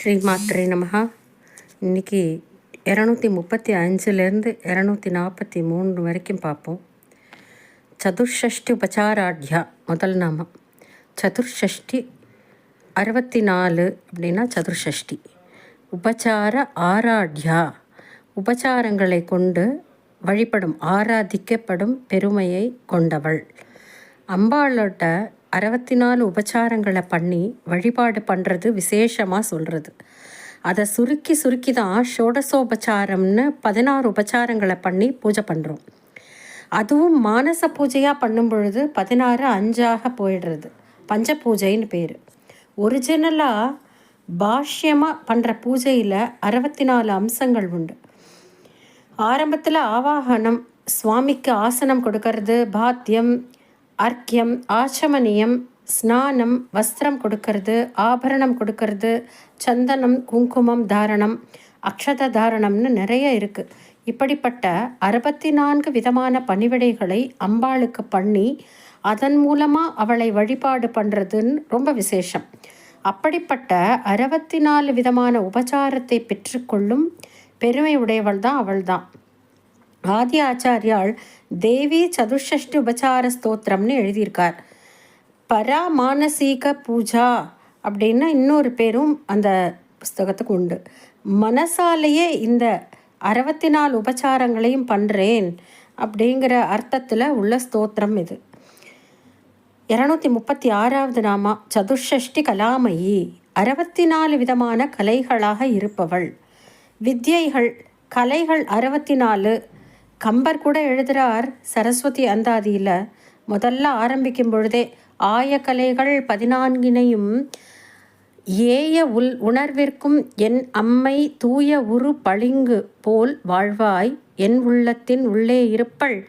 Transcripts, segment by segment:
ஸ்ரீ மாத்ரே நமகா இன்னைக்கு இரநூத்தி முப்பத்தி அஞ்சுலேருந்து இரநூத்தி நாற்பத்தி மூணு வரைக்கும் பார்ப்போம். சதுர்ஷஷ்டி உபச்சாராட்யா முதல் நாமம். சதுர்ஷஷ்டி அறுபத்தி நாலு அப்படின்னா சதுர்ஷஷ்டி உபச்சார ஆராட்யா. உபச்சாரங்களை கொண்டு வழிபடும் ஆராதிக்கப்படும் பெருமையை கொண்டவள். அம்பாளோட அறுபத்தி நாலு உபச்சாரங்களை பண்ணி வழிபாடு பண்ணுறது விசேஷமாக சொல்கிறது அதை சுருக்கி சுருக்கி தான் ஷோடசோபச்சாரம்னு பதினாறு உபச்சாரங்களை பண்ணி பூஜை பண்ணுறோம் அதுவும் மானச பூஜையாக பண்ணும் பொழுது பதினாறு அஞ்சாக போயிடுறது. பஞ்ச பூஜைன்னு பேர். ஒரிஜினலாக பாஷ்யமாக பண்ணுற பூஜையில் அறுபத்தி நாலு அம்சங்கள் உண்டு. ஆரம்பத்தில் ஆவாகனம் சுவாமிக்கு ஆசனம் கொடுக்கறது பாத்தியம் அர்க்கியம் ஆச்சமனியம் ஸ்நானம் வஸ்திரம் கொடுக்கறது ஆபரணம் கொடுக்கறது சந்தனம் குங்குமம் தாரணம் அக்ஷத தாரணம்னு நிறைய இருக்குது இப்படிப்பட்ட அறுபத்தி நான்கு விதமான பணிவிடைகளை அம்பாளுக்கு பண்ணி அதன் மூலமாக அவளை வழிபாடு பண்ணுறதுன்னு ரொம்ப விசேஷம். அப்படிப்பட்ட அறுபத்தி நாலு விதமான உபச்சாரத்தை பெற்றுக்கொள்ளும் பெருமை உடையவள் தான் அவள் தான் ஆதி ஆச்சாரியால் தேவி சதுஷ்டி உபச்சார ஸ்தோத்திரம்னு எழுதியிருக்கார். பரா மானசீக பூஜா அப்படின்னு இன்னொரு பேரும் அந்த புஸ்தகத்துக்கு உண்டு. மனசாலேயே இந்த அறுபத்தி நாலு உபச்சாரங்களையும் பண்ணுறேன் அப்படிங்கிற அர்த்தத்தில் உள்ள ஸ்தோத்திரம் இது. இரநூத்தி முப்பத்தி ஆறாவது நாமா சதுஷ்டி கலாமயி அறுபத்தி நாலு விதமான கலைகளாக இருப்பவள். வித்யைகள் கலைகள் அறுபத்தி நாலு கம்பர் கூட எழுதுகிறார் சரஸ்வதி அந்தாதியில். முதல்ல ஆரம்பிக்கும் பொழுதே ஆயக்கலைகள் பதினான்கினையும் ஏய உள் உணர்விற்கும் என் அம்மை தூய உரு பளிங்கு போல் வாழ்வாய் என் உள்ளத்தின் உள்ளே இருப்பள்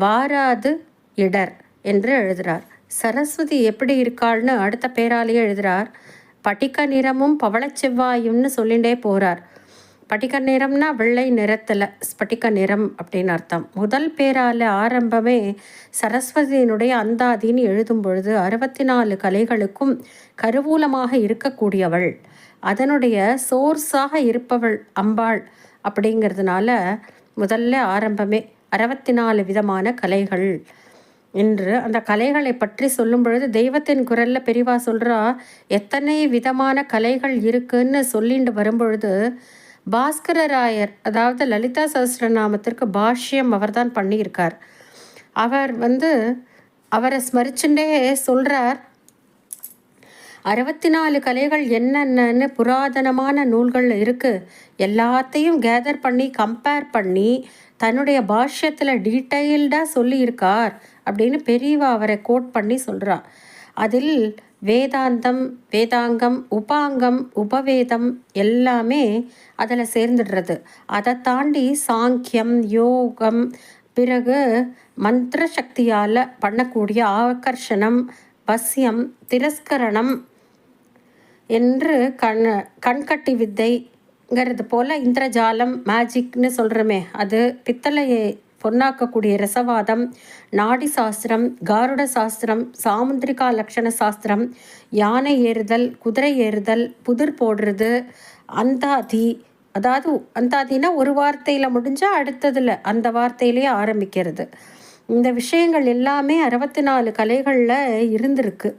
வாராது இடர் என்று எழுதுகிறார் சரஸ்வதி எப்படி இருக்காள்னு அடுத்த பேராலேயே எழுதுகிறார் படிக்க நிறமும் பவளச் செவ்வாயும்னு சொல்லிகிட்டே போகிறார் ஸ்பட்டிக நிறம்னா வெள்ளை நிறத்தில் ஸ்பட்டிக நிறம் அப்படின்னு அர்த்தம். முதல் பேரால் ஆரம்பமே சரஸ்வதியினுடைய அந்தாதின்னு எழுதும் பொழுது அறுபத்தி நாலு கலைகளுக்கும் கருவூலமாக இருக்கக்கூடியவள். அதனுடைய சோர்ஸாக இருப்பவள் அம்பாள் அப்படிங்கிறதுனால முதல்ல ஆரம்பமே அறுபத்தி நாலு விதமான கலைகள். என்று அந்த கலைகளை பற்றி சொல்லும் பொழுது தெய்வத்தின் குரலில் பெரிவா சொல்கிறா எத்தனை விதமான கலைகள் இருக்குன்னு சொல்லிட்டு வரும்பொழுது பாஸ்கரராயர் அதாவது லலிதா சஹசிரநாமத்திற்கு பாஷ்யம் அவர் தான் பண்ணியிருக்கார். அவர் வந்து அவரை ஸ்மரிச்சுட்டே சொல்கிறார் அறுபத்தி நாலு கலைகள் என்னென்னு புராதனமான நூல்கள் இருக்குது எல்லாத்தையும் கேதர் பண்ணி கம்பேர் பண்ணி தன்னுடைய பாஷ்யத்தில் டீட்டெயில்டாக சொல்லியிருக்கார். அப்படின்னு பெரியவா அவரை கோட் பண்ணி சொல்கிறார் அதில் வேதாந்தம் வேதாங்கம் உபாங்கம் உபவேதம் எல்லாமே அதில் சேர்ந்துடுறது. அதை தாண்டி சாங்கியம் யோகம் பிறகு மந்திர சக்தியால் பண்ணக்கூடிய ஆகர்ஷணம் பஸ்யம் திரஸ்கரணம் என்று கண் கண்கட்டி வித்தைங்கிறது போல் இந்திரஜாலம் மேஜிக்னு சொல்கிறோமே அது பித்தளையை பொன்னாக்கக்கூடிய ரசவாதம் நாடி சாஸ்திரம் காருட சாஸ்திரம் சாமுந்திரிகா லக்ஷண சாஸ்திரம் யானை ஏறுதல் குதிரை ஏறுதல் புதிர் போடுறது அந்தாதி அதாவது அந்தாதினா ஒரு வார்த்தையில் முடிஞ்சால் அடுத்ததில் அந்த வார்த்தையிலேயே ஆரம்பிக்கிறது. இந்த விஷயங்கள் எல்லாமே அறுபத்தி நாலு கலைகளில் இருந்திருக்கு.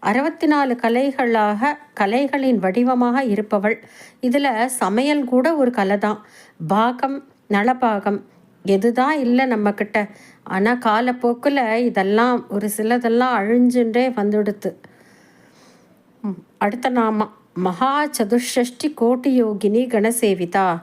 அறுபத்தி நாலு கலைகளாக கலைகளின் வடிவமாக இருப்பவள். இதில் சமையல் கூட ஒரு கலை தான் பாகம் நலபாகம் எதுதான் இல்லை நம்மக்கிட்ட. ஆனால் காலப்போக்கில் இதெல்லாம் ஒரு சிலதெல்லாம் அழிஞ்சுன்றே வந்துடுத்து. அடுத்த நாம. மகா சதுஷ்டி கோட்டி யோகினி கணசேவிதா.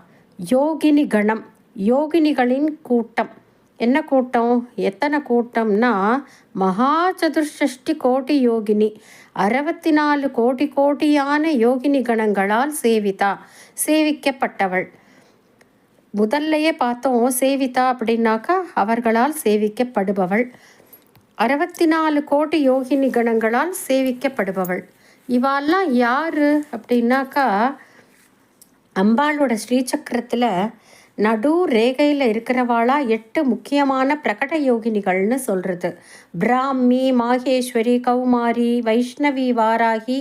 யோகினி கணம். யோகினிகளின் கூட்டம். என்ன கூட்டம்? எத்தனை கூட்டம்னா மகா சதுஷ்டி கோட்டி யோகினி. அறுபத்தி நாலு கோடி கோட்டியான யோகினி கணங்களால் சேவிதா. சேவிக்கப்பட்டவள். முதல்லையே பார்த்தோம் சேவிதா அப்படின்னாக்கா அவர்களால் சேவிக்கப்படுபவள். அறுபத்தி நாலு கோடி யோகினி கணங்களால் சேவிக்கப்படுபவள். இவாள்லாம் யார் அப்படின்னாக்கா அம்பாளோட ஸ்ரீசக்கரத்தில் நடு ரேகையில் இருக்கிறவாளா எட்டு முக்கியமான பிரகட யோகினிகள்னு சொல்கிறது பிராமி மாகேஸ்வரி கௌமாரி வைஷ்ணவி வாராகி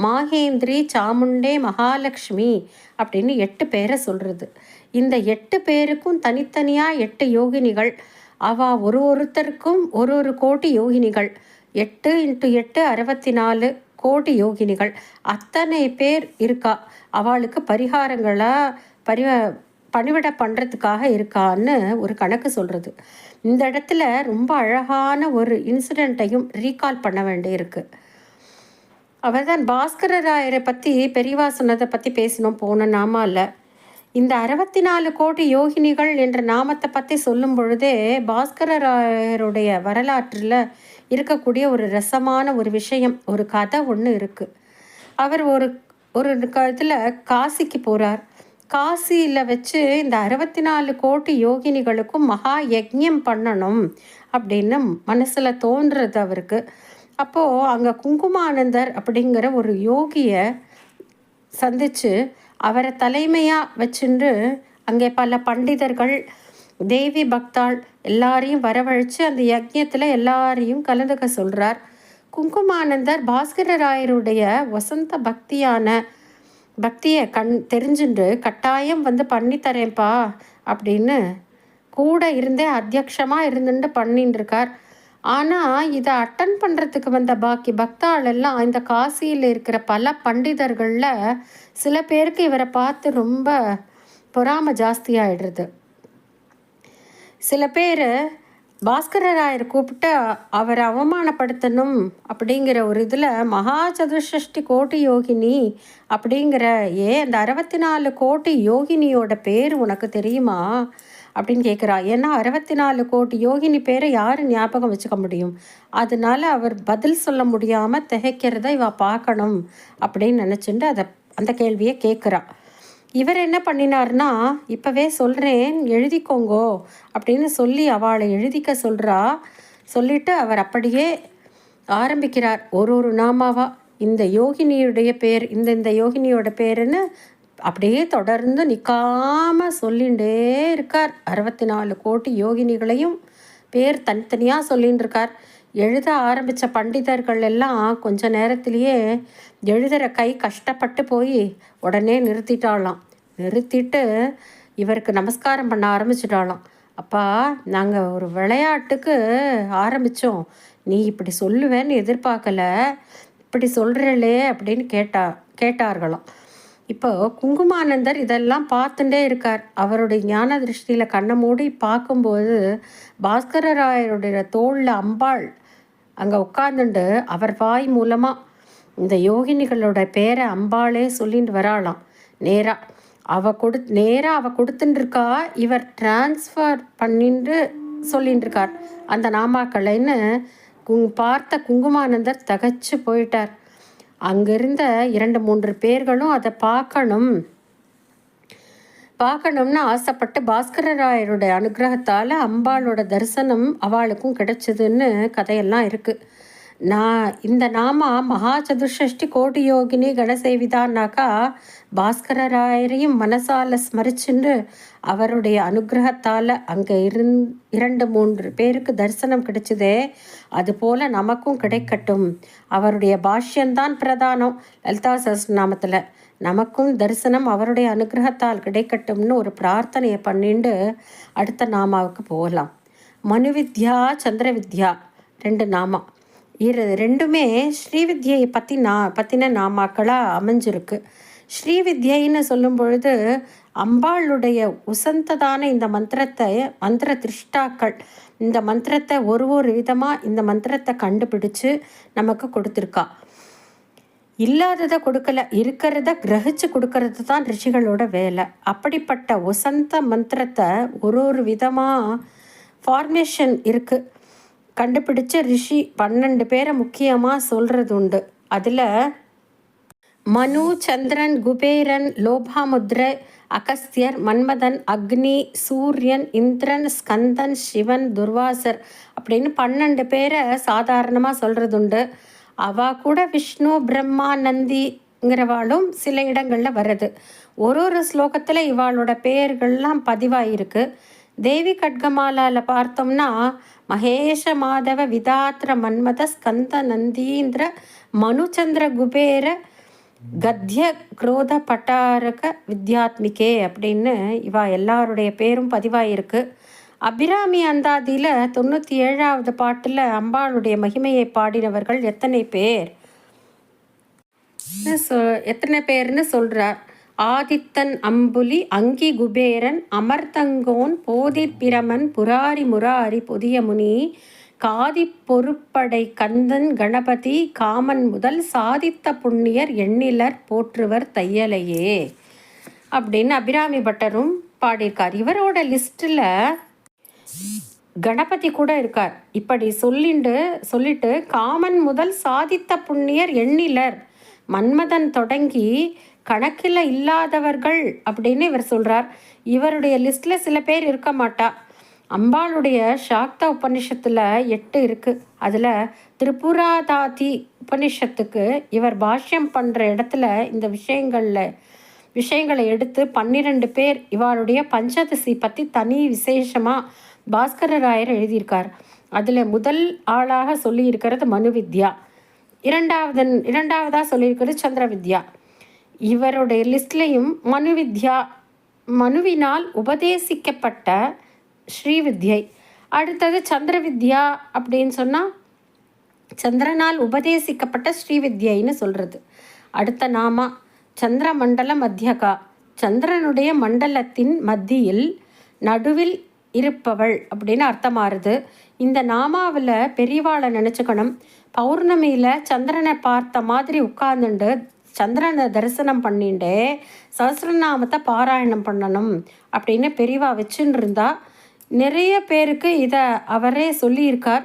மாகேந்திரி சாமுண்டே மகாலட்சுமி அப்படின்னு எட்டு பேரை சொல்கிறது இந்த எட்டு பேருக்கும் தனித்தனியாக எட்டு யோகினிகள். அவா ஒரு ஒருத்தருக்கும் ஒரு ஒரு கோடி யோகினிகள். எட்டு இன்ட்டு எட்டு அறுபத்தி நாலு கோடி யோகினிகள். அத்தனை பேர் இருக்கா? அவளுக்கு பரிகாரங்களாக பரி பணிவிட பண்ணுறதுக்காக இருக்கான்னு ஒரு கணக்கு சொல்கிறது இந்த இடத்துல ரொம்ப அழகான ஒரு இன்சிடெண்ட்டையும் ரீகால் பண்ண வேண்டியிருக்கு அவர் தான் பாஸ்கர ராயரை பற்றி பெரியவா சொன்னதை பற்றி பேசினோம் போன நாமால இந்த அறுபத்தி நாலு கோடி யோகினிகள் என்ற நாமத்தை பற்றி சொல்லும் பொழுதே பாஸ்கர வரலாற்றில் இருக்கக்கூடிய ஒரு ரசமான ஒரு விஷயம் ஒரு கதை ஒன்று இருக்குது அவர் ஒரு ஒரு இதில் காசிக்கு போகிறார் காசியில் வச்சு இந்த அறுபத்தி நாலு கோடி யோகினிகளுக்கும் மகா யஜ்யம் பண்ணணும் அப்படின்னு மனசில் தோன்றுறது அவருக்கு. அப்போது அங்கே குங்குமானந்தர் அப்படிங்கிற ஒரு யோகியை சந்தித்து அவரை தலைமையாக வச்சுட்டு அங்கே பல பண்டிதர்கள் தேவி பக்தாள் எல்லாரையும் வரவழைச்சு அந்த யஜ்யத்தில் எல்லாரையும் கலந்துக்க சொல்கிறார் குங்குமானந்தர் பாஸ்கர ராயருடைய வசந்த பக்தியான பக்தியை கண் தெரிஞ்சுண்டு கட்டாயம் வந்து பண்ணித்தரேன்ப்பா அப்படின்னு கூட இருந்தே அத்தியக்ஷமாக இருந்துட்டு பண்ணின்னு இருக்கார் ஆனால் இதை அட்டன் பண்ணுறதுக்கு வந்த பாக்கி பக்தாள் எல்லாம் இந்த காசியில் இருக்கிற பல பண்டிதர்களில் சில பேருக்கு இவரை பார்த்து ரொம்ப பொறாம ஜாஸ்தியாகிடுறது சில பேர் பாஸ்கரராயர் கூப்பிட்டு அவரை அவமானப்படுத்தணும் அப்படிங்கிற ஒரு இதில் மகா சதுஷ்டி கோட்டி யோகினி அப்படிங்கிற ஏ அந்த அறுபத்தி நாலு கோட்டி யோகினியோட பேர் உனக்கு தெரியுமா? அப்படின்னு கேட்குறா ஏன்னா அறுபத்தி நாலு கோடி யோகினி பேரை யார் ஞாபகம் வச்சுக்க முடியும்? அதனால அவர் பதில் சொல்ல முடியாமல் திகைக்கிறத இவ பார்க்கணும் அப்படின்னு நினச்சிட்டு அதை அந்த கேள்வியை கேட்குறா இவர் என்ன பண்ணினார்னா இப்போவே சொல்கிறேன் எழுதிக்கோங்கோ அப்படின்னு சொல்லி அவளை எழுதிக்க சொல்கிறா சொல்லிட்டு அவர் அப்படியே ஆரம்பிக்கிறார். ஒரு ஒரு நாமாவா. இந்த யோகினியுடைய பேர் இந்த இந்த யோகினியோட பேருன்னு அப்படியே தொடர்ந்து நிற்காமல் சொல்லிகிட்டே இருக்கார். அறுபத்தி நாலு கோடி யோகினிகளையும் பேர் தனித்தனியாக சொல்லின்னு இருக்கார் எழுத ஆரம்பித்த பண்டிதர்கள் எல்லாம் கொஞ்ச நேரத்திலேயே எழுதுகிற கை கஷ்டப்பட்டு போய் உடனே நிறுத்திட்டாலாம் நிறுத்திட்டு இவருக்கு நமஸ்காரம் பண்ண ஆரம்பிச்சிட்டாலாம் அப்பா நாங்கள் ஒரு விளையாட்டுக்கு ஆரம்பித்தோம் நீ இப்படி சொல்லுவேன்னு எதிர்பார்க்கல. இப்படி சொல்கிறளே அப்படின்னு கேட்டா கேட்டார்களாம். இப்போ குங்குமானந்தர் இதெல்லாம் பார்த்துட்டே இருக்கார். அவருடைய ஞான திருஷ்டியில் கண்ணை மூடி பார்க்கும்போது பாஸ்கர ராயருடைய தோளில் அம்பாள் அங்கே உட்காந்துண்டு அவர் வாய் மூலமாக இந்த யோகினிகளோட பேரை அம்பாளே சொல்லிட்டு வராளாம். நேராக அவ கொடு நேராக அவள் கொடுத்துட்டுருக்கா இவர் டிரான்ஸ்ஃபர் பண்ணிட்டு சொல்லிட்டு இருக்கார் அந்த நாமாக்களைன்னு குங் பார்த்த குங்குமானந்தர் தகச்சு போயிட்டார். அங்கிருந்த இரண்டு மூன்று பேர்களும் அதை பார்க்கணும். பார்க்கணும்னு ஆசைப்பட்டு பாஸ்கர ராயருடைய அனுகிரகத்தால் அம்பாளோட தரிசனம் அவளுக்கும் கிடைச்சதுன்னு கதையெல்லாம் இருக்குது நான் இந்த நாமா மகா சதுஷ்டி கோடி யோகினி கணசேவிதான்னாக்கா பாஸ்கரராயரையும் மனசால ஸ்மரிச்சுண்டு அவருடைய அனுகிரகத்தால் அங்கே இருந் இரண்டு மூன்று பேருக்கு தரிசனம் கிடைச்சதே. அதுபோல் நமக்கும் கிடைக்கட்டும். அவருடைய பாஷ்யந்தான் பிரதானம். லலிதா சஸ்நாமத்தில் நமக்கும் தரிசனம் அவருடைய அனுகிரகத்தால் கிடைக்கட்டும்னு ஒரு பிரார்த்தனையை பண்ணிட்டு அடுத்த நாமாவுக்கு போகலாம். மனு வித்யா சந்திர வித்யா ரெண்டு நாமா இரு ரெண்டுமே ஸ்ரீவித்யை பற்றி நான் பற்றின நாமாக்களாக அமைஞ்சிருக்கு. ஸ்ரீவித்யைன்னு சொல்லும் பொழுது அம்பாளுடைய உசந்ததான இந்த மந்திரத்தை மந்திர திருஷ்டாக்கள் இந்த மந்திரத்தை ஒரு ஒரு விதமாக இந்த மந்திரத்தை கண்டுபிடிச்சு நமக்கு கொடுத்துருக்கா. இல்லாததை கொடுக்கல இருக்கிறத கிரகிச்சு கொடுக்கறது தான் ரிஷிகளோட வேலை. அப்படிப்பட்ட உசந்த மந்திரத்தை ஒரு ஒரு விதமாக ஃபார்மேஷன் இருக்குது கண்டுபிடிச்ச ரிஷி பன்னெண்டு பேரை முக்கியமாக சொல்கிறது உண்டு அதில் மனு சந்திரன் குபேரன் லோபாமுத்ரை அகஸ்தியர் மன்மதன் அக்னி சூரியன் இந்திரன் ஸ்கந்தன் சிவன் துர்வாசர் அப்படின்னு பன்னெண்டு பேரை சாதாரணமாக சொல்கிறது உண்டு அவா கூட விஷ்ணு பிரம்மா நந்திங்கிறவாளும் சில இடங்களில் வருது. ஒரு ஒரு ஸ்லோகத்தில் இவாளோட பெயர்கள்லாம் பதிவாயிருக்கு. தேவி கட்கமாலால பார்த்தோம்னா மகேஷ மாதவ விதாத்திர மன்மத ஸ்கந்த நந்தீந்திர மனுச்சந்திர குபேர கத்ய குரோத பட்டாரக வித்யாத்மிகே அப்படின்னு இவா எல்லாருடைய பேரும் பதிவாயிருக்கு. அபிராமி அந்தாதியில் தொண்ணூற்றி ஏழாவது பாட்டில் அம்பாளுடைய மகிமையை பாடினவர்கள் எத்தனை பேர்? சொ எத்தனை பேர்னு சொல்கிறார் ஆதித்தன் அம்புலி அங்கி குபேரன் அமர்தங்கோன் போதிப்பிரமன் புராரி முராரி புதியமுனி காதி பொறுப்படை கந்தன் கணபதி காமன் முதல் சாதித்த புண்ணியர் எண்ணிலர் போற்றுவர் தையலையே. அப்படின்னு அபிராமி பட்டரும் பாடியிருக்கார். இவரோட லிஸ்ட்டில் கணபதி கூட இருக்கார். இப்படி சொல்லிண்டு சொல்லிட்டு காமன் முதல் சாதித்த புண்ணியர் எண்ணிலர் மன்மதன் தொடங்கி கணக்கில் இல்லாதவர்கள் அப்படின்னு இவர் சொல்கிறார் இவருடைய லிஸ்ட்டில் சில பேர் இருக்க மாட்டா. அம்பாளுடைய சாக்தா உபனிஷத்தில் எட்டு இருக்குது அதில் திரிபுராதாதி உபனிஷத்துக்கு இவர் பாஷ்யம் பண்ணுற இடத்துல இந்த விஷயங்களில் விஷயங்களை எடுத்து பன்னிரெண்டு பேர் இவருடைய பஞ்சதசி பற்றி தனி விசேஷமாக பாஸ்கர ராயர் எழுதியிருக்கார். அதில் முதல் ஆளாக சொல்லியிருக்கிறது மனு வித்யா இரண்டாவது இரண்டாவதாக சொல்லியிருக்கிறது சந்திர வித்யா இவருடைய லிஸ்ட்லேயும் மனு வித்யா மனுவினால் உபதேசிக்கப்பட்ட ஸ்ரீவித்யை. அடுத்தது சந்திர வித்யா அப்படின்னு சொன்னால் சந்திரனால் உபதேசிக்கப்பட்ட ஸ்ரீவித்யைன்னு சொல்கிறது அடுத்த நாமா சந்திர மண்டல மத்தியகா. சந்திரனுடைய மண்டலத்தின் மத்தியில் நடுவில் இருப்பவள் அப்படின்னு அர்த்தமாறுது. இந்த நாமாவில் பெரியவாளை நினச்சிக்கணும். பௌர்ணமியில் சந்திரனை பார்த்த மாதிரி உட்கார்ந்துண்டு சந்திரனை தரிசனம் பண்ணிட்டு சஹசிரநாமத்தை பாராயணம் பண்ணணும் அப்படின்னு பெரிவா வச்சுன்னு இருந்தா நிறைய பேருக்கு இதை அவரே சொல்லியிருக்கார்.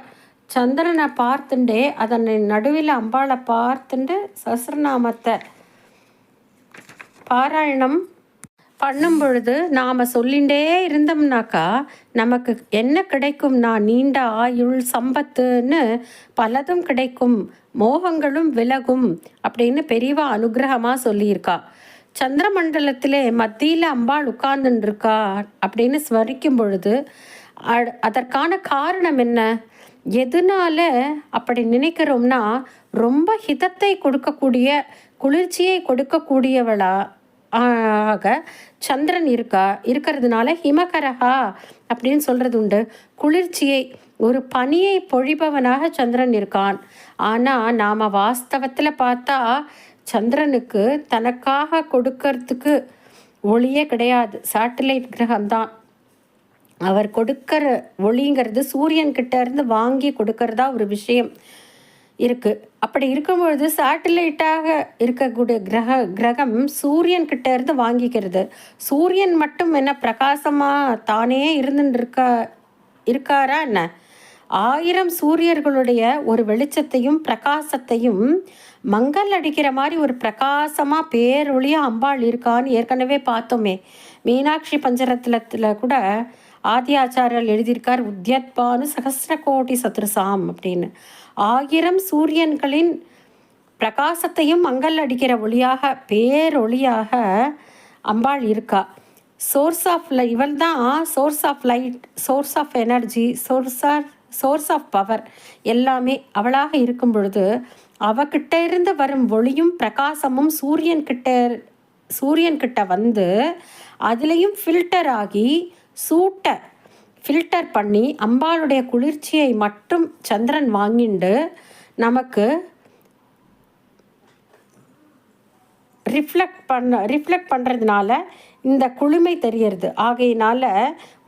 சந்திரனை பார்த்துண்டே அதன் நடுவில் அம்பாளை பார்த்துண்டு சஹசிரநாமத்தை பாராயணம் பண்ணும் பொழுது நாம் சொல்லிகிட்டே இருந்தோம்னாக்கா நமக்கு என்ன கிடைக்கும்னா நீண்ட ஆயுள் சம்பத்துன்னு பலதும் கிடைக்கும். மோகங்களும் விலகும் அப்படின்னு பெரியவா அனுகிரகமாக சொல்லியிருக்கா. சந்திரமண்டலத்திலே மத்தியில் அம்பாள் உட்கார்ந்துருக்கா அப்படின்னு ஸ்மரிக்கும் பொழுது அதற்கான காரணம் என்ன? எதனால அப்படி நினைக்கிறோம்னா ரொம்ப ஹிதத்தை கொடுக்கக்கூடிய குளிர்ச்சியை கொடுக்கக்கூடியவளா ஆக சந்திரன் இருக்கா? இருக்கிறதுனால ஹிமகரஹா அப்படின்னு சொல்கிறது உண்டு. குளிர்ச்சியை ஒரு பனியை பொழிபவனாக சந்திரன் இருக்கான். ஆனால் நாம் வாஸ்தவத்தில் பார்த்தா சந்திரனுக்கு தனக்காக கொடுக்கறதுக்கு ஒளியே கிடையாது. சேட்டலைட் கிரகம்தான். அவர் கொடுக்கிற ஒளிங்கிறது சூரியன்கிட்ட இருந்து வாங்கி கொடுக்கறதா ஒரு விஷயம். இருக்குது அப்படி இருக்கும்பொழுது சேட்டலைட்டாக இருக்கக்கூடிய கிரக கிரகம் சூரியன் கிட்ட இருந்து வாங்கிக்கிறது. சூரியன் மட்டும் என்ன பிரகாசமாக தானே இருந்துட்டு இருக்கா இருக்காரா என்ன? ஆயிரம் சூரியர்களுடைய ஒரு வெளிச்சத்தையும் பிரகாசத்தையும் மங்கல் அடிக்கிற மாதிரி ஒரு பிரகாசமாக பேரொழியாக அம்பாள் இருக்கான்னு ஏற்கனவே பார்த்தோமே. மீனாட்சி பஞ்சரத்தில் கூட ஆதி ஆச்சாரியர் எழுதியிருக்கார் உத்யத்பானு சகசிர கோடி சத்ருசாம் அப்படின்னு. ஆயிரம் சூரியன்களின் பிரகாசத்தையும் மங்கள் அடிக்கிற ஒளியாக பேரொளியாக அம்பாள் இருக்கா? சோர்ஸ் ஆஃப் லை இவள் தான் source of light source of energy source of source of power எல்லாமே அவளாக இருக்கும் பொழுது அவகிட்ட இருந்து வரும் ஒளியும் பிரகாசமும் சூரியன் சூரியன்கிட்ட வந்து அதுலேயும் ஃபில்டர் ஆகி சூட்டை ஃபில்டர் பண்ணி அம்பாளுடைய குளிர்ச்சியை மட்டும் சந்திரன் வாங்கிண்டு நமக்கு ரிஃப்ளெக்ட் பண்ண ரிஃப்ளெக்ட் பண்ணுறதுனால இந்த குளுமை தெரியறது. ஆகையினால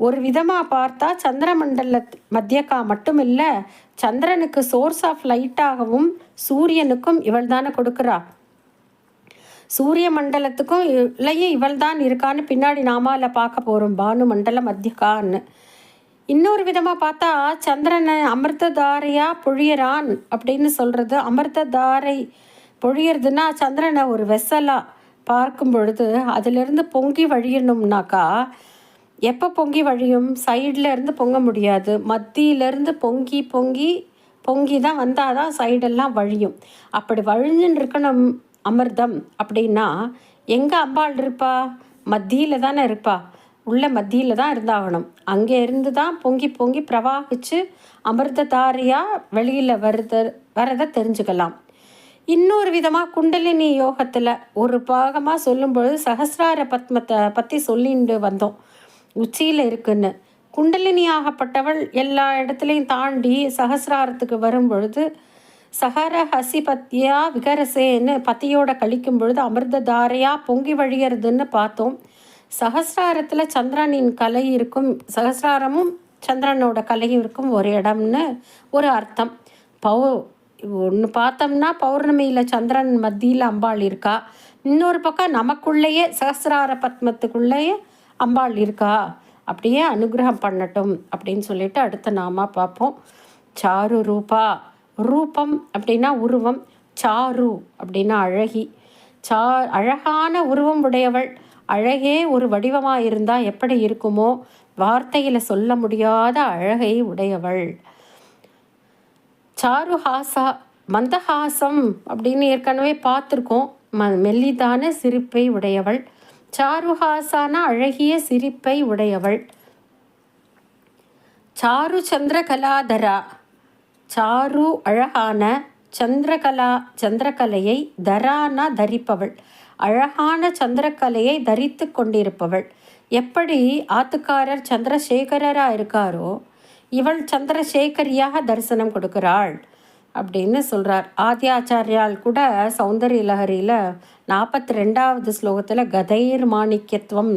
ஒரு விதமாக பார்த்தா சந்திரமண்டல மத்தியக்கா மட்டும் இல்லை சந்திரனுக்கு சோர்ஸ் ஆஃப் லைட்டாகவும் சூரியனுக்கும் இவள் தானே கொடுக்குறா. சூரிய மண்டலத்துக்கும் இல்லையே இவள் தான் இருக்கான்னு பின்னாடி நாமால பார்க்க போகிறோம் பானு மண்டல மத்தியக்கான்னு. இன்னொரு விதமாக பார்த்தா சந்திரனை அமிர்ததாரையாக பொழியறான் அப்படின்னு சொல்கிறது அமிர்ததாரை பொழியறதுன்னா சந்திரனை ஒரு வெசலாக பார்க்கும் பொழுது அதிலிருந்து பொங்கி வழியணும்னாக்கா எப்போ பொங்கி வழியும்? சைடில் இருந்து பொங்க முடியாது. மத்தியிலேருந்து பொங்கி பொங்கி பொங்கி தான் வந்தால் தான் சைடெல்லாம் வழியும். அப்படி வழிஞ்சுன்னு இருக்கணும் அமிர்தம் அப்படின்னா எங்கே அம்பாள் இருப்பா? மத்தியில் தானே இருப்பா. உள்ள மத்தியில் தான் இருந்தாகணும். அங்கே இருந்து தான் பொங்கி பொங்கி பிரவாகிச்சு அமிர்ததாரியாக வெளியில் வருத வரதை தெரிஞ்சுக்கலாம். இன்னொரு விதமாக குண்டலினி யோகத்தில் ஒரு பாகமாக சொல்லும்பொழுது சகசிரார பத்மத்தை பற்றி சொல்லிட்டு வந்தோம். உச்சியில் இருக்குன்னு. குண்டலினி ஆகப்பட்டவள் எல்லா இடத்துலையும் தாண்டி சகசிராரத்துக்கு வரும் பொழுது சஹர ஹசிபத்தியா விகரசேன்னு பத்தியோட கழிக்கும் பொழுது அமிர்ததாரையாக பொங்கி வழியறதுன்னு பார்த்தோம். சகசிராரத்தில் சந்திரனின் கலை இருக்கும் சகசிராரமும் சந்திரனோட கலையும் இருக்கும் ஒரு இடம்னு ஒரு அர்த்தம். பௌ ஒன்று பார்த்தோம்னா பௌர்ணமியில் சந்திரன் மத்தியில் அம்பாள் இருக்கா? இன்னொரு பக்கம் நமக்குள்ளேயே சகசிரார பத்மத்துக்குள்ளேயே அம்பாள் இருக்கா? அப்படியே அனுகிரகம் பண்ணட்டும் அப்படின்னு சொல்லிட்டு அடுத்த நாம பார்ப்போம். சாரு ரூபா. ரூபம் அப்படின்னா உருவம். சாரு அப்படின்னா அழகி. சா அழகான உருவம் உடையவள். அழகே ஒரு வடிவமாக இருந்தால் எப்படி இருக்குமோ? வார்த்தையில் சொல்ல முடியாத அழகை உடையவள். சாருஹாசா மந்தஹாசம் அப்படின்னு ஏற்கனவே பார்த்துருக்கோம். ம மெல்லிதான சிரிப்பை உடையவள். சாருஹாசான அழகிய சிரிப்பை உடையவள். சாரு சந்திரகலாதரா சாரு அழகான சந்திரகலா சந்திரகலையை தரானா தரிப்பவள். அழகான சந்திரக்கலையை தரித்து கொண்டிருப்பவள். எப்படி ஆத்துக்காரர் சந்திரசேகரராக இருக்காரோ இவள் சந்திரசேகரியாக தரிசனம் கொடுக்கிறாள் அப்படின்னு சொல்கிறார் ஆத்தியாச்சாரியால் கூட சௌந்தரிய லஹரியில் நாற்பத்தி ரெண்டாவது ஸ்லோகத்தில் கதைர் மாணிக்கத்துவம்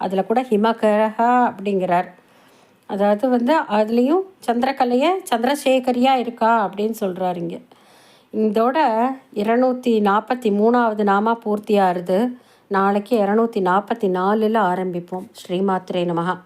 அதில் கூட ஹிமகரஹா அப்படிங்கிறார். அதாவது வந்து அதுலேயும் சந்திரகலையை சந்திரசேகரியாக இருக்கா அப்படின்னு சொல்கிறாருங்க இங்கே. இதோட இருநூற்றி நாற்பத்தி மூணாவது நாமா பூர்த்தி ஆறுது நாளைக்கு இரநூத்தி நாற்பத்தி நாலில் ஆரம்பிப்போம். ஸ்ரீமாத்ரே நமகா